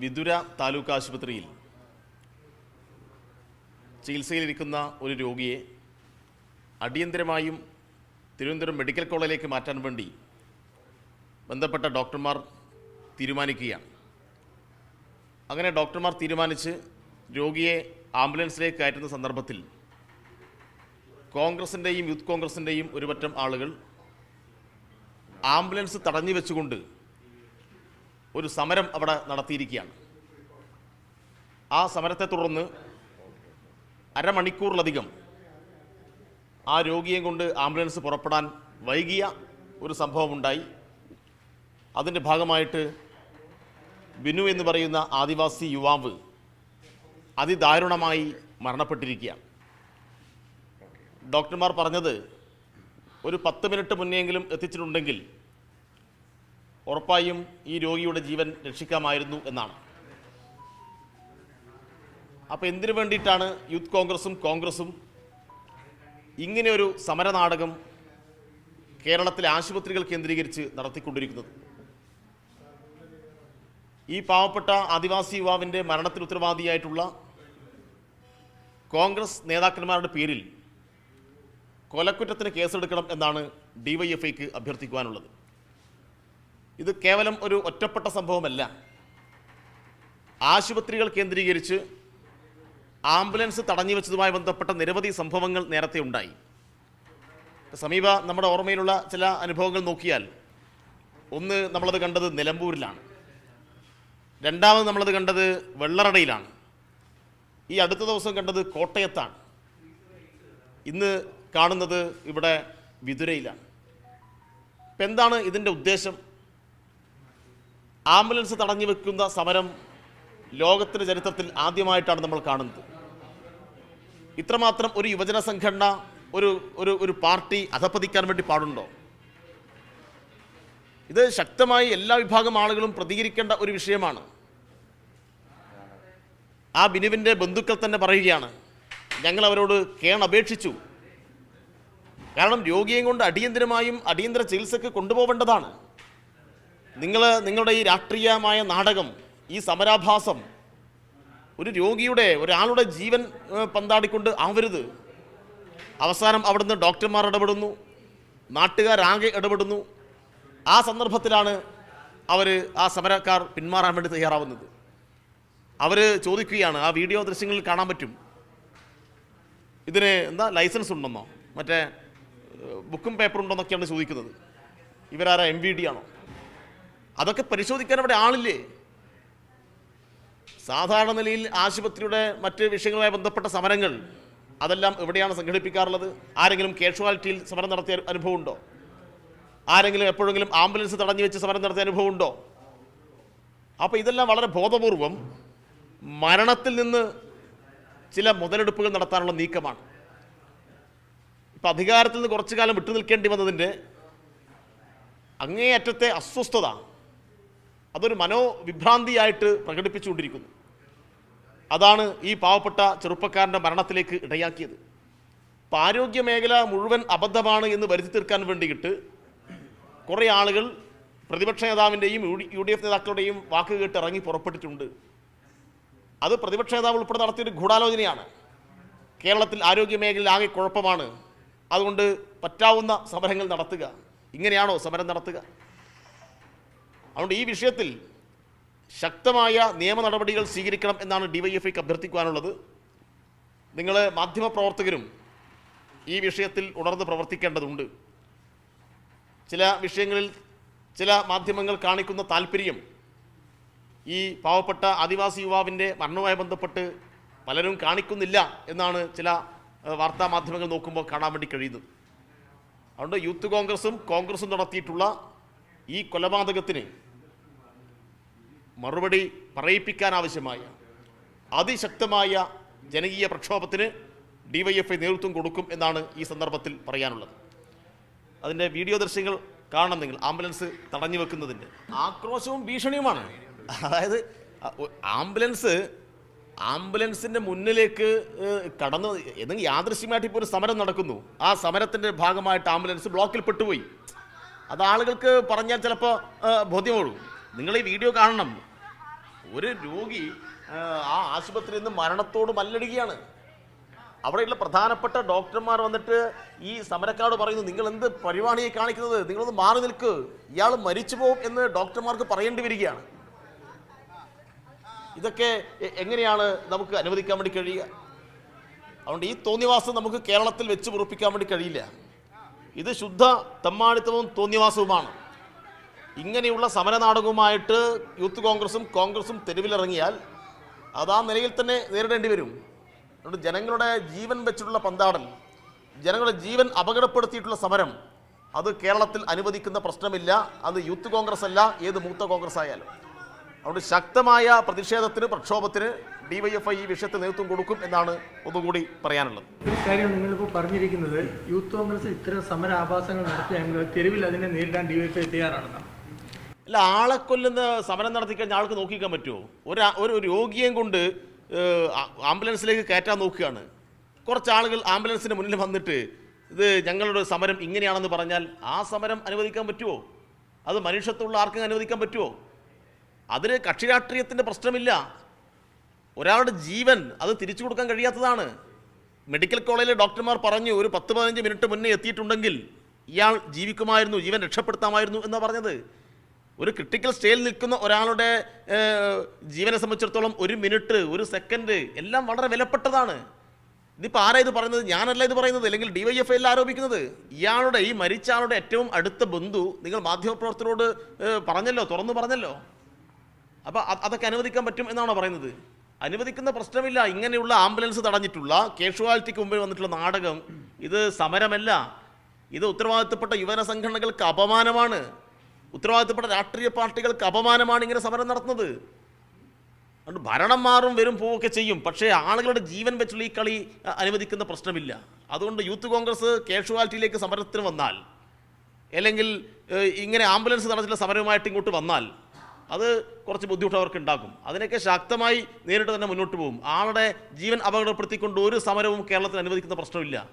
വിതുര താലൂക്ക് ആശുപത്രിയിൽ ചികിത്സയിലിരിക്കുന്ന ഒരു രോഗിയെ അടിയന്തരമായും തിരുവനന്തപുരം മെഡിക്കൽ കോളേജിലേക്ക് മാറ്റാൻ വേണ്ടി ബന്ധപ്പെട്ട ഡോക്ടർമാർ തീരുമാനിക്കുകയാണ്. അങ്ങനെ ഡോക്ടർമാർ തീരുമാനിച്ച് രോഗിയെ ആംബുലൻസിലേക്ക് കയറ്റുന്ന സന്ദർഭത്തിൽ കോൺഗ്രസിന്റെയും യൂത്ത് കോൺഗ്രസിന്റെയും ഒരുപറ്റം ആളുകൾ ആംബുലൻസ് തടഞ്ഞു വെച്ചുകൊണ്ട് ഒരു സമരം അവിടെ നടത്തിയിരിക്കുകയാണ്. ആ സമരത്തെ തുടർന്ന് അരമണിക്കൂറിലധികം ആ രോഗിയെ കൊണ്ട് ആംബുലൻസ് പുറപ്പെടാൻ വൈകിയ ഒരു സംഭവമുണ്ടായി. അതിന്റെ ഭാഗമായിട്ട് ബിനു എന്ന് പറയുന്ന ആദിവാസി യുവാവ് അതിദാരുണമായി മരണപ്പെട്ടിരിക്കുകയാണ്. ഡോക്ടർമാർ പറഞ്ഞത് ഒരു പത്ത് മിനിറ്റ് മുന്നെയെങ്കിലും എത്തിച്ചിട്ടുണ്ടെങ്കിൽ ഉറപ്പായും ഈ രോഗിയുടെ ജീവൻ രക്ഷിക്കാമായിരുന്നു എന്നാണ്. അപ്പോൾ എന്തിനു വേണ്ടിയിട്ടാണ് യൂത്ത് കോൺഗ്രസും കോൺഗ്രസും ഇങ്ങനെ ഒരു സമരനാടകം കേരളത്തിലെ ആശുപത്രികൾ കേന്ദ്രീകരിച്ച് നടത്തിക്കൊണ്ടിരിക്കുന്നത്? ഈ പാവപ്പെട്ട ആദിവാസി യുവാവിന്റെ മരണത്തിന് ഉത്തരവാദിയായിട്ടുള്ള കോൺഗ്രസ് നേതാക്കന്മാരുടെ പേരിൽ കൊലക്കുറ്റത്തിന് കേസെടുക്കണം എന്നാണ് ഡിവൈഎഫ്ഐക്ക് അഭ്യർത്ഥിക്കുവാനുള്ളത്. ഇത് കേവലം ഒരു ഒറ്റപ്പെട്ട സംഭവമല്ല. ആശുപത്രികൾ കേന്ദ്രീകരിച്ച് ആംബുലൻസ് തടഞ്ഞു വെച്ചതുമായി ബന്ധപ്പെട്ട നിരവധി സംഭവങ്ങൾ നേരത്തെ ഉണ്ടായി. സമീപ നമ്മുടെ ഓർമ്മയിലുള്ള ചില അനുഭവങ്ങൾ നോക്കിയാൽ ഒന്ന് നമ്മളത് കണ്ടത് നിലമ്പൂരിലാണ്. രണ്ടാമത് നമ്മളത് കണ്ടത് വെള്ളറടയിലാണ്. ഈ അടുത്ത ദിവസം കണ്ടത് കോട്ടയത്താണ്. ഇന്ന് കാണുന്നത് ഇവിടെ വിതുരയിലാണ്. ഇപ്പം എന്താണ് ഇതിന്റെ ഉദ്ദേശം? ആംബുലൻസ് തടഞ്ഞു വെക്കുന്ന സമരം ലോകത്തിന്റെ ചരിത്രത്തിൽ ആദ്യമായിട്ടാണ് നമ്മൾ കാണുന്നത്. ഇത്രമാത്രം ഒരു യുവജന സംഘടന ഒരു ഒരു ഒരു പാർട്ടി അധപ്പതിക്കാൻ വേണ്ടി പാടുണ്ടോ? ഇത് ശക്തമായി എല്ലാ വിഭാഗം ആളുകളും പ്രതികരിക്കേണ്ട ഒരു വിഷയമാണ്. ആ ബിനുവിന്റെ ബന്ധുക്കൾ തന്നെ പറയുകയാണ് ഞങ്ങൾ അവരോട് കേണപേക്ഷിച്ചു കാരണം രോഗിയെയും കൊണ്ട് അടിയന്തരമായും അടിയന്തര ചികിത്സക്ക് കൊണ്ടുപോകേണ്ടതാണ് നിങ്ങൾ നിങ്ങളുടെ ഈ രാഷ്ട്രീയമായ നാടകം ഈ സമരാഭാസം ഒരു രോഗിയുടെ ഒരാളുടെ ജീവൻ പന്താടിക്കൊണ്ട് ആവരുത്. അവസാനം അവിടുന്ന് ഡോക്ടർമാർ ഇടപെടുന്നു നാട്ടുകാരാകെ ഇടപെടുന്നു. ആ സന്ദർഭത്തിലാണ് അവർ ആ സമരക്കാർ പിന്മാറാൻ വേണ്ടി തയ്യാറാവുന്നത്. അവർ ചോദിക്കുകയാണ് ആ വീഡിയോ ദൃശ്യങ്ങളിൽ കാണാൻ പറ്റും? ഇതിന് എന്താ ലൈസൻസ് ഉണ്ടെന്നോ? മറ്റേ ബുക്കും പേപ്പറും ഉണ്ടോന്നൊക്കെയാണ് ചോദിക്കുന്നത്. ഇവരാരാ എം വി ഡി ആണോ? അതൊക്കെ പരിശോധിക്കാൻ അവിടെ ആളില്ലേ? സാധാരണ നിലയിൽ ആശുപത്രിയുടെ മറ്റ് വിഷയങ്ങളുമായി ബന്ധപ്പെട്ട സമരങ്ങൾ അതെല്ലാം എവിടെയാണ് സംഘടിപ്പിക്കാറുള്ളത്? ആരെങ്കിലും കാഷ്വാലിറ്റിയിൽ സമരം നടത്തിയ അനുഭവം ഉണ്ടോ? ആരെങ്കിലും എപ്പോഴെങ്കിലും ആംബുലൻസ് തടഞ്ഞു വെച്ച് സമരം നടത്തിയ അനുഭവം ഉണ്ടോ? അപ്പോൾ ഇതെല്ലാം വളരെ ബോധപൂർവം മരണത്തിൽ നിന്ന് ചില മുതലെടുപ്പുകൾ നടത്താനുള്ള നീക്കമാണ്. ഇപ്പം അധികാരത്തിൽ നിന്ന് കുറച്ചു കാലം വിട്ടു നിൽക്കേണ്ടി വന്നതിന്റെ അങ്ങേയറ്റത്തെ അസ്വസ്ഥത അതൊരു മനോവിഭ്രാന്തിയായിട്ട് പ്രകടിപ്പിച്ചുകൊണ്ടിരിക്കുന്നു. അതാണ് ഈ പാവപ്പെട്ട ചെറുപ്പക്കാരന്റെ മരണത്തിലേക്ക് ഇടയാക്കിയത്. അപ്പോൾ ആരോഗ്യ മേഖല മുഴുവൻ അബദ്ധമാണ് എന്ന് വരുത്തി തീർക്കാൻ വേണ്ടിയിട്ട് കുറേ ആളുകൾ പ്രതിപക്ഷ നേതാവിന്റെയും യു ഡി എഫ് നേതാക്കളുടെയും വാക്ക് കേട്ട് ഇറങ്ങി പുറപ്പെട്ടിട്ടുണ്ട്. അത് പ്രതിപക്ഷ നേതാവ് ഉൾപ്പെടെ നടത്തിയൊരു ഗൂഢാലോചനയാണ്. കേരളത്തിൽ ആരോഗ്യ മേഖലയിൽ ആകെ കുഴപ്പമാണ്. അതുകൊണ്ട് പറ്റാവുന്ന സമരങ്ങൾ നടത്തുക. ഇങ്ങനെയാണോ സമരം നടത്തുക? അതുകൊണ്ട് ഈ വിഷയത്തിൽ ശക്തമായ നിയമ നടപടികൾ സ്വീകരിക്കണം എന്നാണ് ഡിവൈഎഫ്ഐക്ക് അഭ്യർത്ഥിക്കുവാനുള്ളത്. നിങ്ങൾ മാധ്യമപ്രവർത്തകരും ഈ വിഷയത്തിൽ ഉണർന്ന് പ്രവർത്തിക്കേണ്ടതുണ്ട്. ചില വിഷയങ്ങളിൽ ചില മാധ്യമങ്ങൾ കാണിക്കുന്ന താല്പര്യം ഈ പാവപ്പെട്ട ആദിവാസി യുവാവിന്റെ മരണവുമായി ബന്ധപ്പെട്ട് പലരും കാണിക്കുന്നില്ല എന്നാണ് ചില വാർത്താ മാധ്യമങ്ങൾ നോക്കുമ്പോൾ കാണാൻ വേണ്ടി കഴിയുന്നത്. അതുകൊണ്ട് യൂത്ത് കോൺഗ്രസും കോൺഗ്രസും നടത്തിയിട്ടുള്ള ഈ കൊലപാതകത്തിന് മറുപടി പറയിപ്പിക്കാൻ ആവശ്യമായ അതിശക്തമായ ജനകീയ പ്രക്ഷോഭത്തിന് ഡിവൈഎഫ്ഐ നേതൃത്വം കൊടുക്കും എന്നാണ് ഈ സന്ദർഭത്തിൽ പറയാനുള്ളത്. അതിന്റെ വീഡിയോ ദൃശ്യങ്ങൾ കാണണം നിങ്ങൾ. ആംബുലൻസ് തടഞ്ഞു വെക്കുന്നതിന്റെ. ആക്രോശവും ഭീഷണിയുമാണ്. അതായത് ആംബുലൻസ് ആംബുലൻസിന്റെ മുന്നിലേക്ക് കടന്നു ഏതെങ്കിലും യാദൃശ്യമായിട്ട് ഇപ്പോൾ ഒരു സമരം നടക്കുന്നു. ആ സമരത്തിന്റെ ഭാഗമായിട്ട് ആംബുലൻസ് ബ്ലോക്കിൽ പെട്ടുപോയി. അത് ആളുകൾക്ക് പറഞ്ഞാൽ ചിലപ്പോൾ ബോധ്യമുള്ളൂ നിങ്ങൾ ഈ വീഡിയോ കാണണം. ഒരു രോഗി ആ, ആശുപത്രിയിൽ നിന്ന് മരണത്തോട് മല്ലടുകയാണ് അവിടെയുള്ള പ്രധാനപ്പെട്ട ഡോക്ടർമാർ വന്നിട്ട് ഈ സമരക്കാരോട് പറയുന്നു നിങ്ങൾ എന്ത് പരിപാടിയെ കാണിക്കുന്നത്? നിങ്ങളൊന്ന് മാറി നിൽക്ക്. ഇയാൾ മരിച്ചു പോകും എന്ന് ഡോക്ടർമാർക്ക് പറയേണ്ടി വരികയാണ്. ഇതൊക്കെ എങ്ങനെയാണ് നമുക്ക് അനുവദിക്കാൻ വേണ്ടി കഴിയുക? അതുകൊണ്ട് ഈ തോന്നിവാസം നമുക്ക് കേരളത്തിൽ വെച്ച് പുറപ്പിക്കാൻ വേണ്ടി കഴിയില്ല. ഇത് ശുദ്ധ തമ്മാണിത്തവും തോന്നിവാസവുമാണ് ഇങ്ങനെയുള്ള സമര നാടകവുമായിട്ട് യൂത്ത് കോൺഗ്രസും കോൺഗ്രസും തെരുവിലിറങ്ങിയാൽ അത് ആ നിലയിൽ തന്നെ നേരിടേണ്ടി വരും. അതുകൊണ്ട് ജനങ്ങളുടെ ജീവൻ വെച്ചിട്ടുള്ള പന്താടൽ ജനങ്ങളുടെ ജീവൻ അപകടപ്പെടുത്തിയിട്ടുള്ള സമരം അത് കേരളത്തിൽ അനുവദിക്കുന്ന പ്രശ്നമില്ല. അത് യൂത്ത് കോൺഗ്രസ് അല്ല ഏത് മൂത്ത കോൺഗ്രസ് ആയാലും അതുകൊണ്ട് ശക്തമായ പ്രതിഷേധത്തിന് പ്രക്ഷോഭത്തിന് ഡിവൈഎഫ്ഐ ഈ വിഷയത്തെ നേതൃത്വം കൊടുക്കും എന്നാണ് ഒന്നുകൂടി പറയാനുള്ളത്. ഒരു കാര്യം നിങ്ങളിപ്പോൾ പറഞ്ഞിരിക്കുന്നത് യൂത്ത് കോൺഗ്രസ് ഇത്തരം സമര ആഭാസങ്ങൾ നടത്തിയെങ്കിൽ തെരുവിൽ അതിനെ നേരിടാൻ ഡിവൈഎഫ്ഐ തയ്യാറാണെന്നാണ്. അല്ല ആളെ കൊല്ലുന്ന സമരം നടത്തിക്കഴിഞ്ഞാൽ ആൾക്ക് നോക്കിക്കാൻ പറ്റുമോ? ഒരു ഒരു രോഗിയെയും കൊണ്ട് ആംബുലൻസിലേക്ക് കയറ്റാൻ നോക്കുകയാണ്. കുറച്ച് ആളുകൾ ആംബുലൻസിന് മുന്നിൽ വന്നിട്ട് ഇത് ഞങ്ങളുടെ സമരം ഇങ്ങനെയാണെന്ന് പറഞ്ഞാൽ ആ സമരം അനുവദിക്കാൻ പറ്റുമോ? അത് മനുഷ്യത്വമുള്ള ആർക്കും അനുവദിക്കാൻ പറ്റുമോ? അതിന് കക്ഷി രാഷ്ട്രീയത്തിന്റെ പ്രശ്നമില്ല. ഒരാളുടെ ജീവൻ അത് തിരിച്ചു കൊടുക്കാൻ കഴിയാത്തതാണ്. മെഡിക്കൽ കോളേജിലെ ഡോക്ടർമാർ പറഞ്ഞു ഒരു പത്ത് പതിനഞ്ച് മിനിറ്റ് മുന്നേ എത്തിയിട്ടുണ്ടെങ്കിൽ ഇയാൾ ജീവിക്കുമായിരുന്നു ജീവൻ രക്ഷപ്പെടുത്താമായിരുന്നു എന്നാണ് പറഞ്ഞത്. ഒരു ക്രിട്ടിക്കൽ സ്റ്റേജിൽ നിൽക്കുന്ന ഒരാളുടെ ജീവനെ സംബന്ധിച്ചിടത്തോളം ഒരു മിനിറ്റ് ഒരു സെക്കൻഡ് എല്ലാം വളരെ വിലപ്പെട്ടതാണ്. ഇതിപ്പോൾ ആരാ ഇത് പറയുന്നത്? ഞാനല്ല ഇത് പറയുന്നത്. അല്ലെങ്കിൽ ഡി വൈ എഫ് ഐ ആരോപിക്കുന്നത്? ഇയാളുടെ ഈ മരിച്ച ആളുടെ ഏറ്റവും അടുത്ത ബന്ധു നിങ്ങൾ മാധ്യമപ്രവർത്തകരോട് പറഞ്ഞല്ലോ തുറന്നു പറഞ്ഞല്ലോ. അപ്പോൾ അതൊക്കെ അനുവദിക്കാൻ പറ്റും എന്നാണോ പറയുന്നത്? അനുവദിക്കുന്ന പ്രശ്നമില്ല. ഇങ്ങനെയുള്ള ആംബുലൻസ് തടഞ്ഞിട്ടുള്ള കേഷ്വാലിറ്റിക്ക് മുമ്പിൽ വന്നിട്ടുള്ള നാടകം ഇത് സമരമല്ല. ഇത് ഉത്തരവാദിത്തപ്പെട്ട യുവന സംഘടനകൾക്ക് അപമാനമാണ്. ഉത്തരവാദിത്തപ്പെട്ട രാഷ്ട്രീയ പാർട്ടികൾക്ക് അപമാനമാണ് ഇങ്ങനെ സമരം നടത്തുന്നത്. അതുകൊണ്ട് ഭരണം മാറും വരും പോവുകയൊക്കെ ചെയ്യും. പക്ഷേ ആളുകളുടെ ജീവൻ വെച്ചുള്ള ഈ കളി അനുവദിക്കുന്ന പ്രശ്നമില്ല. അതുകൊണ്ട് യൂത്ത് കോൺഗ്രസ് കേഷ്വാലിറ്റിയിലേക്ക് സമരത്തിന് വന്നാൽ അല്ലെങ്കിൽ ഇങ്ങനെ ആംബുലൻസ് നടത്തിയുള്ള സമരവുമായിട്ട് ഇങ്ങോട്ട് വന്നാൽ അത് കുറച്ച് ബുദ്ധിമുട്ട് അവർക്ക് ഉണ്ടാക്കും അതിനൊക്കെ ശക്തമായി നേരിട്ട് തന്നെ മുന്നോട്ട് പോകും. ആളുടെ ജീവൻ അപകടപ്പെടുത്തിക്കൊണ്ട് ഒരു സമരവും കേരളത്തിൽ അനുവദിക്കുന്ന പ്രശ്നമില്ല.